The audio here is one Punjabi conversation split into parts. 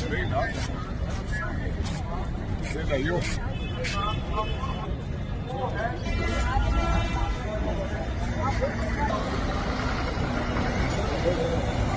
嗯好的好的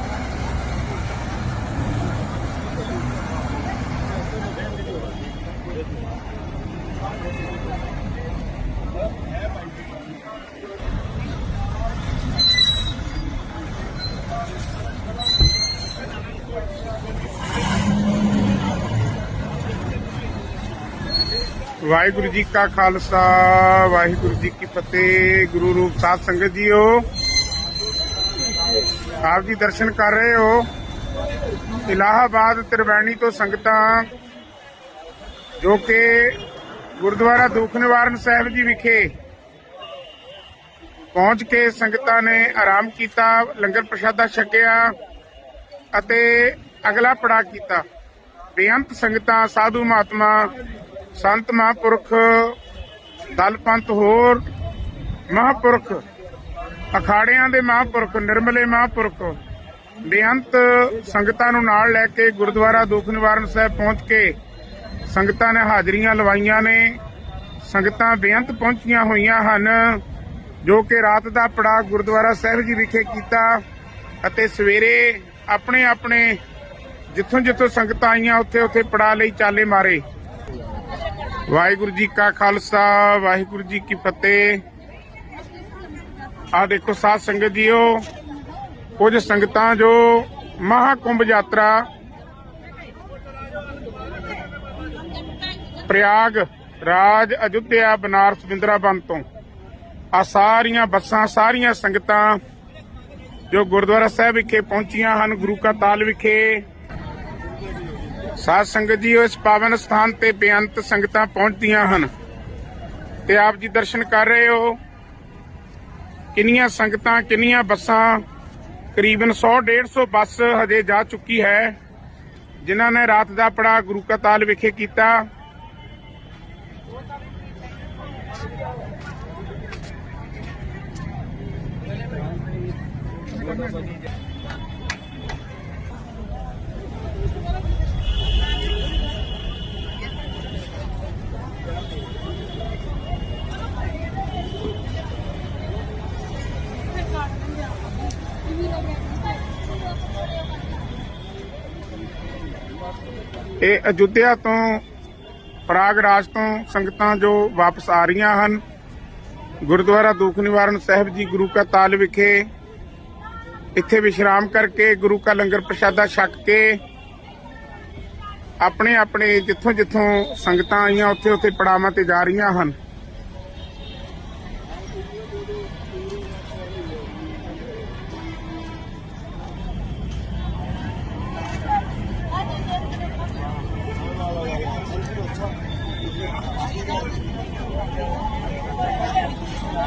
ਵਾਹਿਗੁਰੂ ਜੀ ਕਾ ਖਾਲਸਾ, ਵਾਹਿਗੁਰੂ ਜੀ ਕੀ ਫਤਿਹ, ਗੁਰੂ ਰੂਪ ਸਾਧ ਸੰਗਤ ਜੀਓ। ਆਪ ਜੀ ਦਰਸ਼ਨ ਕਰ ਰਹੇ ਹੋ। ਇਲਾਹਾਬਾਦ ਤਿਰਵੈਣੀ ਤੋਂ ਸੰਗਤਾਂ, ਜੋ ਕਿ ਗੁਰਦੁਆਰਾ ਦੁਖ ਨਿਵਾਰਨ ਸਾਹਿਬ ਜੀ ਵਿਖੇ ਪਹੁੰਚ ਕੇ ਸੰਗਤਾਂ ਨੇ ਆਰਾਮ ਕੀਤਾ, ਲੰਗਰ ਪ੍ਰਸ਼ਾਦਾ ਛਕਿਆ ਅਤੇ ਅਗਲਾ ਪੜਾ ਕੀਤਾ। ਬੇਅੰਤ ਸੰਗਤਾਂ, ਸਾਧੂ ਮਹਾਤਮਾ ਸੰਤ ਮਹਾਂਪੁਰਖ ਦਲ ਪੰਥ ਹੋਰ ਮਹਾਂਪੁਰਖ, ਅਖਾੜਿਆਂ ਦੇ ਮਹਾਂਪੁਰਖ, ਨਿਰਮਲੇ ਮਹਾਂਪੁਰਖ, ਬੇਅੰਤ ਸੰਗਤਾਂ ਨੂੰ ਨਾਲ ਲੈ ਕੇ ਗੁਰਦੁਆਰਾ ਦੁੱਖ ਨਿਵਾਰਨ ਸਾਹਿਬ ਪਹੁੰਚ ਕੇ ਸੰਗਤਾਂ ਨੇ ਹਾਜ਼ਰੀਆਂ ਲਵਾਈਆਂ ਨੇ। ਸੰਗਤਾਂ ਬੇਅੰਤ ਪਹੁੰਚੀਆਂ ਹੋਈਆਂ ਹਨ, ਜੋ ਕਿ ਰਾਤ ਦਾ ਪੜਾ ਗੁਰਦੁਆਰਾ ਸਾਹਿਬ ਜੀ ਵਿਖੇ ਕੀਤਾ ਅਤੇ ਸਵੇਰੇ ਆਪਣੇ ਆਪਣੇ ਜਿੱਥੋਂ ਜਿੱਥੋਂ ਸੰਗਤਾਂ ਆਈਆਂ ਉੱਥੇ ਉੱਥੇ ਪੜਾ ਲਈ ਚਾਲੇ ਮਾਰੇ। ਵਾਹਿਗੁਰੂ ਜੀ ਕਾ ਖਾਲਸਾ, ਵਾਹਿਗੁਰੂ ਜੀ ਕੀ ਫਤਿਹ। ਆ ਦੇਖੋ ਸਾਧ ਸੰਗਤ ਜੀਓ, ਕੁਝ ਸੰਗਤਾਂ ਜੋ ਮਹਾਕੁੰਭ ਯਾਤਰਾ, ਪ੍ਰਯਾਗ, ਰਾਜ ਅਯੁੱਧਿਆ, ਬਨਾਰਸ, ਬਿੰਦਰਾਬੰਦ ਤੋਂ। ਆ ਸਾਰੀਆਂ ਬੱਸਾਂ, ਸਾਰੀਆਂ ਸੰਗਤਾਂ ਜੋ ਗੁਰਦੁਆਰਾ ਸਾਹਿਬ ਵਿਖੇ ਪਹੁੰਚੀਆਂ ਹਨ, ਗੁਰੂ ਕਾ ਤਾਲ ਵਿਖੇ। ਸਾਧ ਸੰਗਤ ਜੀ, ਇਸ ਪਾਵਨ ਸਥਾਨ ਤੇ ਬੇਅੰਤ ਸੰਗਤਾਂ ਪਹੁੰਚਦੀਆਂ ਹਨ ਤੇ ਆਪ ਜੀ ਦਰਸ਼ਨ ਕਰ ਰਹੇ ਹੋ। ਕਿੰਨੀਆਂ ਸੰਗਤਾਂ, ਕਿੰਨੀਆਂ ਬੱਸਾਂ, ਕਰੀਬਨ 100 150 ਬੱਸ ਹਜੇ ਜਾ ਚੁੱਕੀ ਹੈ, ਜਿਨ੍ਹਾਂ ਨੇ ਰਾਤ ਦਾ ਪੜਾ ਗੁਰੂ ਕਾ ਤਾਲ ਵਿਖੇ ਕੀਤਾ। ਇਹ ਅਯੁੱਧਿਆ ਤੋਂ, ਪ੍ਰਾਗਰਾਜ ਤੋਂ ਸੰਗਤਾਂ ਜੋ ਵਾਪਸ ਆ ਰਹੀਆਂ ਹਨ। ਗੁਰਦੁਆਰਾ ਦੁੱਖ ਨਿਵਾਰਨ ਸਾਹਿਬ ਜੀ ਗੁਰੂ ਕਾ ਤਾਲ ਵਿਖੇ ਇੱਥੇ ਵਿਸ਼ਰਾਮ ਕਰਕੇ ਗੁਰੂ ਕਾ ਲੰਗਰ ਪ੍ਰਸ਼ਾਦਾ ਛਕ ਕੇ ਆਪਣੇ ਆਪਣੇ ਜਿੱਥੋਂ ਜਿੱਥੋਂ ਸੰਗਤਾਂ ਆਈਆਂ ਉੱਥੇ ਉੱਥੇ ਪੜਾਵਾਂ ਤੇ ਜਾ ਰਹੀਆਂ ਹਨ।